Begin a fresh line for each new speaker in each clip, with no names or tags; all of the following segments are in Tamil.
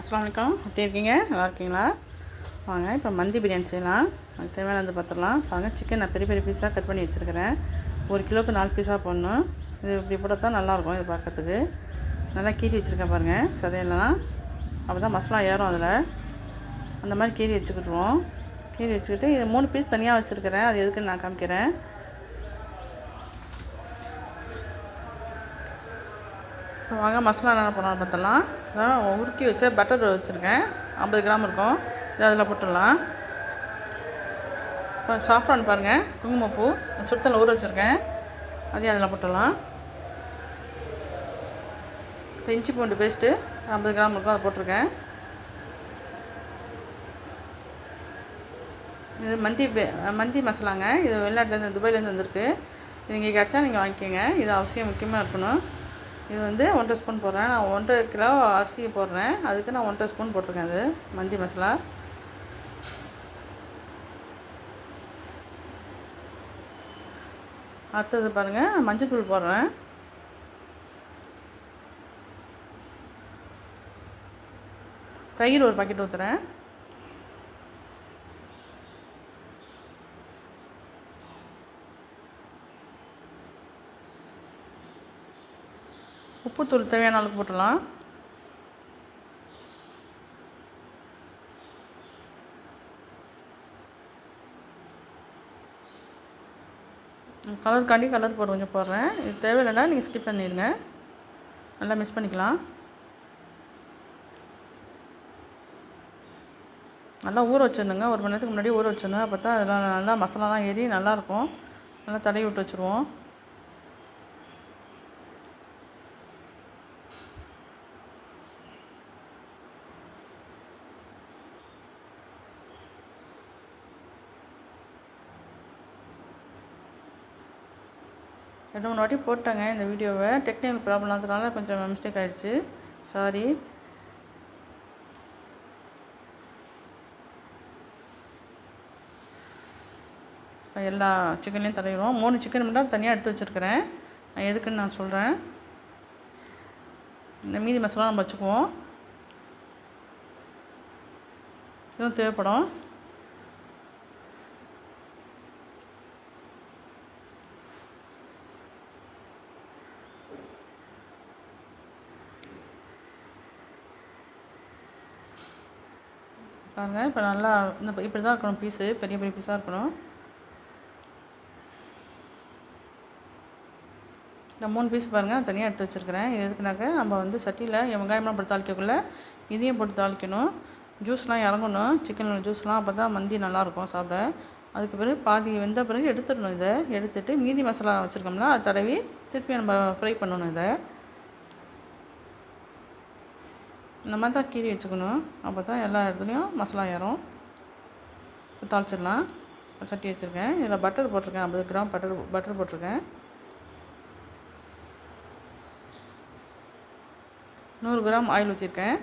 அஸ்லாம் வலைக்கம் எப்படி இருக்கீங்க? நல்லா இருக்கீங்களா? வாங்க இப்போ மந்தி பிரியாணி செய்யலாம். அதுக்கு வந்து பார்த்துடலாம். பாருங்கள் சிக்கன் நான் பெரிய பெரிய பீஸாக கட் பண்ணி வச்சுருக்கிறேன். ஒரு கிலோவுக்கு நாலு பீஸாக போடணும். இது இப்படி போட்டால் தான் நல்லாயிருக்கும் இது பார்க்கறதுக்கு. நல்லா கீறி வச்சுருக்கேன் பாருங்கள் சதையெல்லாம். அப்போ தான் மசாலா ஏறும் அதில். அந்த மாதிரி கீறி வச்சுக்கிட்டுருவோம். கீறி வச்சுக்கிட்டு இது மூணு பீஸ் தனியாக வச்சுருக்கிறேன். அது எதுக்குன்னு நான் காமிக்கிறேன். இப்போ வாங்க மசாலா என்ன பண்ணலாம் பார்த்தலாம் அதான் உருக்கி வச்ச பட்டர் வச்சுருக்கேன். ஐம்பது கிராம் இருக்கும். இது அதில் போட்டுடலாம். இப்போ சாஃப்ரான் பாருங்கள் குங்குமப்பூ. சுத்தல ஊற வச்சுருக்கேன். அதையும் அதில் போட்டுடலாம். இப்போ இஞ்சி பூண்டு பேஸ்ட்டு ஐம்பது கிராம் இருக்கும் அதை போட்டிருக்கேன். இது மந்தி மந்தி மசாலாங்க. இது வெளிநாட்டிலேருந்து துபாயிலேருந்து வந்திருக்கு. இது இங்கே கிடச்சா நீங்கள் வாங்கிக்கோங்க. இது அவசியம் முக்கியமாக இருக்கணும். இது வந்து ஒன்றரை ஸ்பூன் போடுறேன். நான் ஒன்றரை கிலோ அரிசி போடுறேன். அதுக்கு நான் ஒன்றரை ஸ்பூன் போட்டிருக்கேன் அது மந்தி மசாலா. அடுத்தது பாருங்கள் மஞ்சத்தூள் போடுறேன். தயிர் ஒரு பாக்கெட் ஊற்றுறேன் உப்புத்தூள் தேவையான அளவுக்கு போட்டுடலாம். கலர் காண்டி கலர் போட்டு கொஞ்சம் போடுறேன். இது தேவையில்லைன்னா நீங்கள் ஸ்கிப் பண்ணிடுங்க. நல்லா மிக்ஸ் பண்ணிக்கலாம். நல்லா ஊற வச்சிருந்துங்க ஒரு மணி நேரத்துக்கு முன்னாடி ஊற வச்சிருந்தேன் அப்போ தான் அதெல்லாம் நல்லா மசாலாலாம் ஏறி நல்லாயிருக்கும். நல்லா தடவி விட்டு வச்சுருவோம். ரெண்டு மூணு வாட்டி போட்டேங்க இந்த வீடியோவை. டெக்னிக்கல் ப்ராப்ளம் அதனால கொஞ்சம் மிஸ்டேக் ஆகிடுச்சு சாரி இப்போ எல்லா சிக்கன்லேயும் தடவிடுவோம். மூணு சிக்கன் மட்டும் தனியாக எடுத்து வச்சுருக்கிறேன். நான் எதுக்குன்னு நான் சொல்கிறேன் இந்த மீதி மசாலா நம்ம வச்சுக்குவோம். இதுவும் தேவைப்படும். பாருங்கள் இப்போ நல்லா இந்த இப்படி தான் இருக்கணும் பீஸு பெரிய பெரிய பீஸாக இருக்கணும். இந்த மூணு பீஸ் பாருங்கள் தனியாக எடுத்து வச்சுருக்கிறேன். இது எதுக்குனாக்க நம்ம வந்து சட்டியில் வெங்காயம்லாம் போட்டு தாளிக்கக்குள்ளே இதையும் போட்டு தாளிக்கணும். ஜூஸ்லாம் இறங்கணும். சிக்கன் ஜூஸ்லாம் அப்போ தான் மந்தி நல்லாயிருக்கும் சாப்பிட. அதுக்கு பிறகு பாதி வெந்த பிறகு எடுத்துடணும் இதை. எடுத்துட்டு மீதி மசாலா வச்சுருக்கோம்ல அதை தடவி திருப்பி நம்ம ஃப்ரை பண்ணணும் இதை. இந்த மாதிரி தான் கீறி வச்சுக்கணும். அப்போ தான் எல்லா இடத்துலையும் மசாலா ஏறும். இப்போ தாளிச்சிடலாம். சட்டி வச்சுருக்கேன். இதில் பட்டர் போட்டிருக்கேன். ஐம்பது கிராம் பட்டர் பட்டர் போட்டிருக்கேன். நூறு கிராம் ஆயில் ஊற்றிருக்கேன்.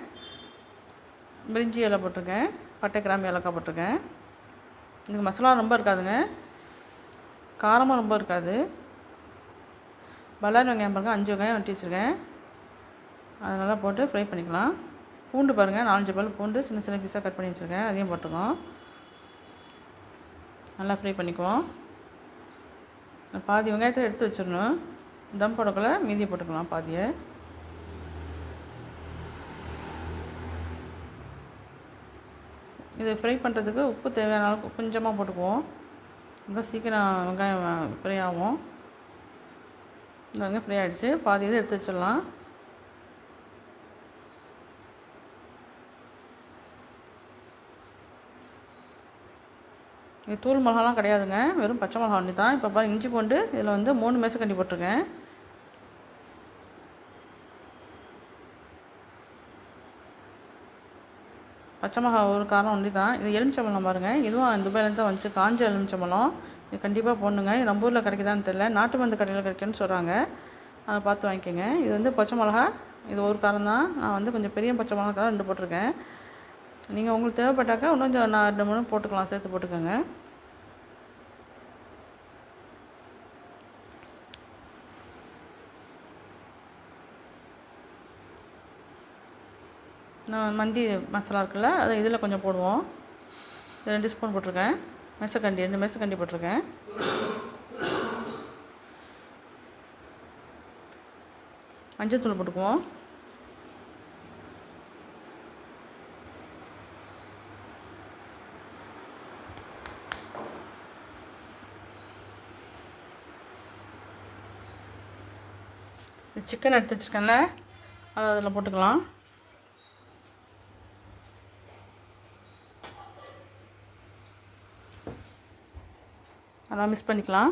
பிரிஞ்சி இலை போட்டிருக்கேன். பட்டை கிராம் ஏலக்காய் போட்டிருக்கேன். இதுக்கு மசாலா ரொம்ப இருக்காதுங்க. காரமாக ரொம்ப இருக்காது. பல்லாரி வெங்காயம் பாருங்க. அஞ்சு வெங்காயம் வெட்டி வச்சுருக்கேன். அதை நல்லா போட்டு ஃப்ரை பண்ணிக்கலாம். பூண்டு பாருங்கள் நாலஞ்சு பல் பூண்டு சின்ன சின்ன பீஸாக கட் பண்ணி வச்சுருக்கேன். அதையும் போட்டுக்கோம் நல்லா ஃப்ரை பண்ணிக்குவோம். பாதி வெங்காயத்தை எடுத்து வச்சிடணும். தம் போடக்குள்ள மீதியை போட்டுக்கலாம் பாதியை. இது ஃப்ரை பண்ணுறதுக்கு உப்பு தேவையான அளவுக்கு கொஞ்சமாக போட்டுக்குவோம். இருந்தால் சீக்கிரம் வெங்காயம் ஃப்ரை ஆகும். இந்த வெங்காயம் ஃப்ரை ஆகிடுச்சு பாதி இதை எடுத்து வச்சிடலாம். இது தூள் மிளகாலாம் கிடையாதுங்க. வெறும் பச்சை மிளகா ஒன்று தான். இப்போ பாருங்கள் இஞ்சி பூண்டு இதில் வந்து மூணு மேசக்கண்டி போட்டிருக்கேன். பச்சை மிளகா ஒரு காரம் ஒன்று தான். இது எலுமிச்சம்பழம் பாருங்கள் இதுவும் துபாயிலேருந்து தான் வந்துச்சு. காஞ்ச எலுமிச்சம்பழம். இது கண்டிப்பாக போடணுங்க. இது நம்ம ஊரில் கிடைக்குதான்னு தெரியல. நாட்டு மருந்து கடையில் கிடைக்குன்னு சொல்கிறாங்க அதை பார்த்து வாங்கிக்கோங்க. இது வந்து பச்சை மிளகா. இது ஒரு காரம் தான். நான் வந்து கொஞ்சம் பெரிய பச்சை மிளகா ரெண்டு போட்டிருக்கேன். நீங்கள் உங்களுக்கு தேவைப்பட்டாக்கா இன்னும் கொஞ்சம் நான் ரெண்டு மூணு போட்டுக்கலாம் சேர்த்து போட்டுக்கோங்க. நான் மந்தி மசாலா இருக்குல்ல அதை இதில் கொஞ்சம் போடுவோம். இது ரெண்டு ஸ்பூன் போட்டிருக்கேன். மெசக்கண்டி ரெண்டு மெசக்கண்டி போட்டிருக்கேன். மஞ்சள் தூள் போட்டுக்குவோம். சிக்கன் எடுத்து வச்சுருக்கேன்ல அதை அதில் போட்டுக்கலாம். அதெல்லாம் மிஸ் பண்ணிக்கலாம்.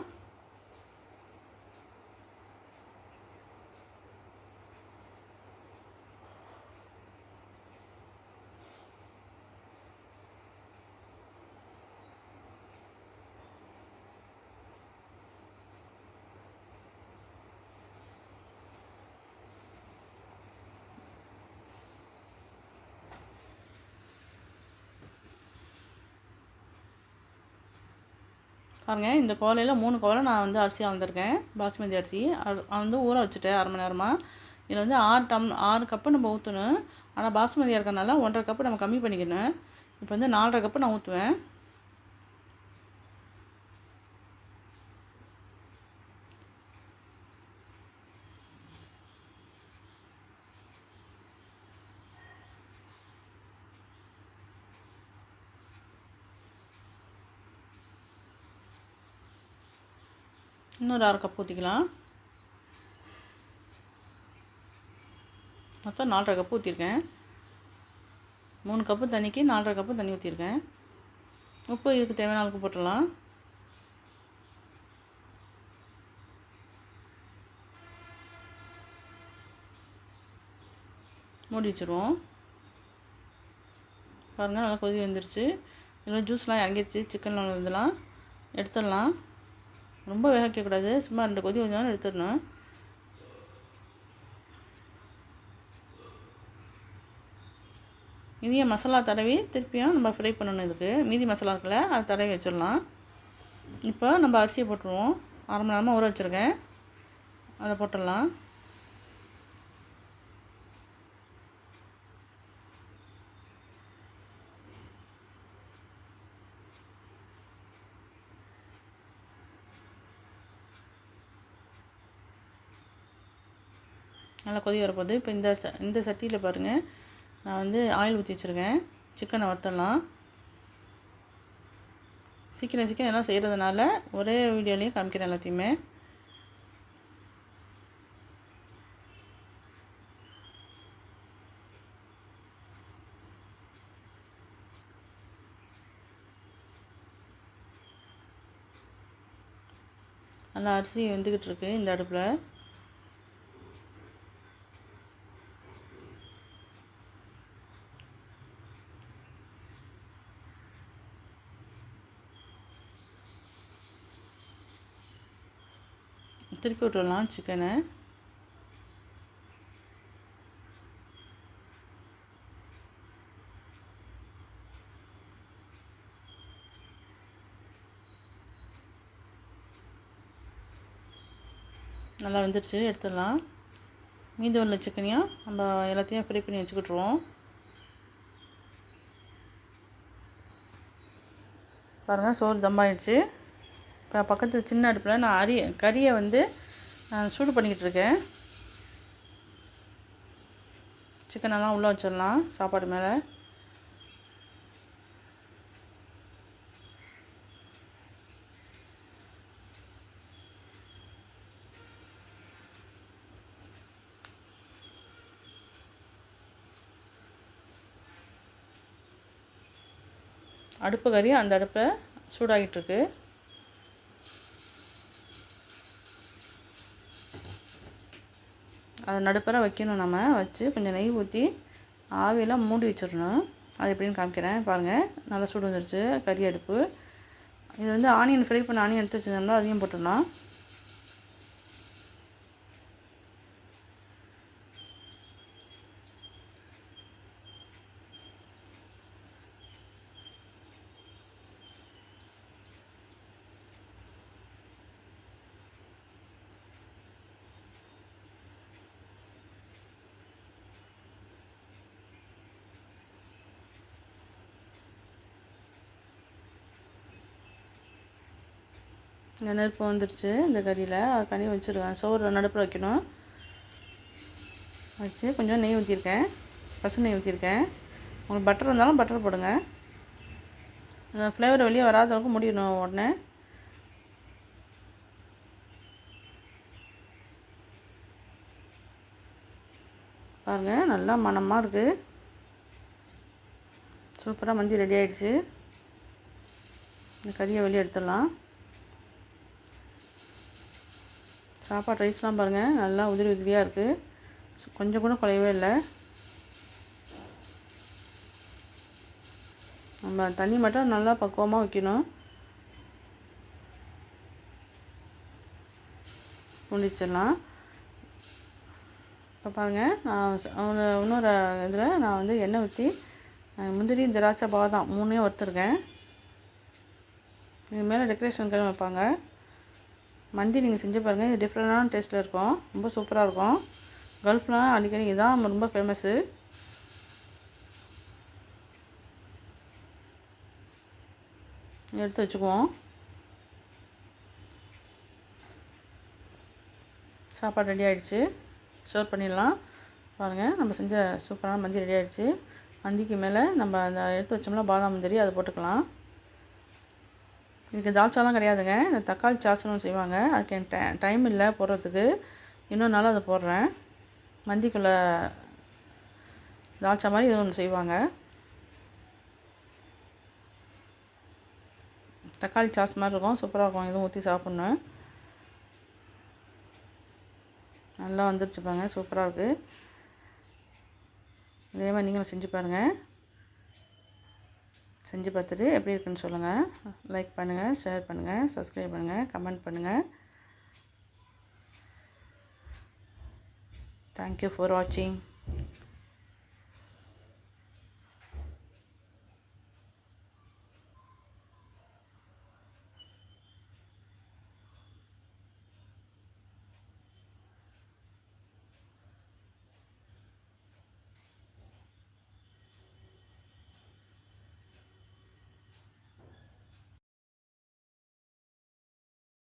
பாருங்கள் இந்த கோலையில் மூணு கோலை நான் வந்து அரிசி அளந்துருக்கேன். பாஸ்மதி அரிசி. அது வந்து ஊற வச்சுட்டேன் அரை மணி நேரமாக இதில் வந்து ஆறு டம் ஆறு கப்பு நம்ம ஊற்றணும் ஆனால் பாஸ்மதியாக இருக்கிறனால ஒன்றரை கப்பு நம்ம கம்மி பண்ணிக்கணும். இப்போ வந்து நாலரை கப்பு நான் ஊற்றுவேன் இன்னொரு அரை கப் ஊற்றிக்கலாம் மொத்தம் நாலரை கப்பு ஊற்றிருக்கேன் மூணு கப்பு தண்ணிக்கு நாலரை கப்பு தண்ணி ஊற்றிருக்கேன் உப்பு இதுக்கு தேவையான அளவுக்கு போட்டுடலாம். மூடி வச்சுருவோம். பாருங்கள் நல்லா கொதி வந்துருச்சு. இதில் ஜூஸ்லாம் இறங்கிருச்சு. சிக்கன் இதெல்லாம் எடுத்துடலாம். ரொம்ப வேக வைக்கக்கூடாது. சும்மா ரெண்டு கொதி கொஞ்சம் எடுத்துடணும். இதையும் மசாலா தடவி திருப்பியும் நம்ம ஃப்ரை பண்ணணும் இதுக்கு. மீதி மசாலா இருக்குல்ல அதை தடவி வச்சிடலாம். இப்போ நம்ம அரிசியை போட்டுருவோம். அரை மணி நேரமாக ஊற வச்சுருக்கேன். அதை போட்டுடலாம். நல்லா கொதி வரப்போகுது. இப்போ இந்த ச இந்த சட்டியில் பாருங்கள் நான் வந்து ஆயில் ஊற்றி வச்சுருக்கேன். சிக்கனை வறுத்தலாம் சீக்கிரம் சீக்கிரம் எல்லாம் செய்கிறதுனால ஒரே வீடியோலேயும் காமிக்கிறேன் எல்லாத்தையுமே. நல்லா அரிசி வெந்துக்கிட்டு இருக்கு இந்த அடுப்பில். திருப்பி விட்டுடலாம் சிக்கனை. நல்லா வந்துடுச்சு எடுத்துடலாம். மீதி உள்ள சிக்கனையும் நம்ம எல்லாத்தையும் ஃப்ரை பண்ணி வச்சுக்கிட்ருவோம் பாருங்கள் சோறு தம்பாயிடுச்சு இப்போ பக்கத்தில் சின்ன அடுப்பில் நான் அரி கறியை வந்து சூடு பண்ணிக்கிட்டு இருக்கேன். சிக்கனெல்லாம் உள்ளே வச்சிடலாம் சாப்பாடு மேலே. அடுப்பு கறி அந்த அடுப்பை சூடாகிட்டுருக்கு அதை நடுப்பற வைக்கணும் நம்ம. வச்சு கொஞ்சம் நெய் ஊற்றி ஆவியெல்லாம் மூடி வச்சிடணும். அது எப்படின்னு காமிக்கிறேன். பாருங்கள் நல்லா சூடு வந்துருச்சு. கறி அடுப்பு. இது வந்து ஆனியன் ஃப்ரை பண்ண ஆனியன் எடுத்து வச்சுருந்தோம்னா அதையும் போட்டுடலாம். நெருப்பு வந்துருச்சு இந்த கறியில். கனி வச்சுருக்கேன் சோறு நடுப்பில் வைக்கணும். வச்சு கொஞ்சம் நெய் ஊற்றிருக்கேன் பசு நெய் ஊற்றிருக்கேன் உங்களுக்கு பட்டர் இருந்தாலும் பட்டர் போடுங்க. அந்த ஃப்ளேவர் வெளியே வராத அளவுக்கு முடியணும் உடனே. பாருங்கள் நல்லா மணமாக இருக்குது சூப்பராக மந்தி ரெடி ஆகிடுச்சு இந்த கறியை வெளியே எடுத்துடலாம். சாப்பாடு ரைஸ்லாம் பாருங்கள் நல்லா உதிரி உதிரியாக இருக்குது கொஞ்சம் கூட குறையவே இல்லை. நம்ம தண்ணி மட்டும் நல்லா பக்குவமாக வைக்கணும். குளிச்சிடலாம் இப்போ பாருங்கள் நான் இன்னொரு இதில் நான் வந்து எண்ணெய் ஊற்றி முந்திரி திராட்சை பாதாம் மூணையும் வறுத்துருக்கேன். இது மேலே டெக்கரேஷனுக்கு வைப்பாங்க? மந்தி நீங்கள் செஞ்சு பாருங்கள் இது டிஃப்ரெண்டான டேஸ்ட்டில் இருக்கும். ரொம்ப சூப்பராக இருக்கும். கல்ஃப்லாம் அடிக்கடி இதான் ரொம்ப ஃபேமஸ்ஸு எடுத்து வச்சுக்குவோம். சாப்பாடு ரெடி ஆகிடுச்சு ஸ்டோர் பண்ணிடலாம். பாருங்கள் நம்ம செஞ்ச சூப்பரான மந்தி ரெடி ஆகிடுச்சு மந்திக்கு மேலே நம்ம அந்த எடுத்து வச்சோம்னா பாதாம் முந்திரி அதை போட்டுக்கலாம். இதுக்கு தால்ச்சாலாம் கிடையாதுங்க. இந்த தக்காளி சாசனம் செய்வாங்க. அதுக்கு என் டைம் இல்லை போடுறதுக்கு. இன்னொரு நாள் அதை போடுறேன். மந்திக்குள்ளே தால்ச்சா மாதிரி இது ஒன்று செய்வாங்க. தக்காளி சாஸ் மாதிரி இருக்கும். சூப்பராக இருக்கும். இதுவும் ஊற்றி சாப்பிட்ணும். நல்லா வந்துருச்சு பாருங்க. சூப்பராக இருக்குது இதே மாதிரி நீங்களும் செஞ்சு பாருங்கள் செஞ்சு பார்த்துட்டு எப்படி இருக்குன்னு சொல்லுங்கள் லைக் பண்ணுங்கள் ஷேர் பண்ணுங்கள் சப்ஸ்கிரைப் பண்ணுங்கள் கமெண்ட் பண்ணுங்கள் தேங்க்யூ ஃபார் வாட்சிங்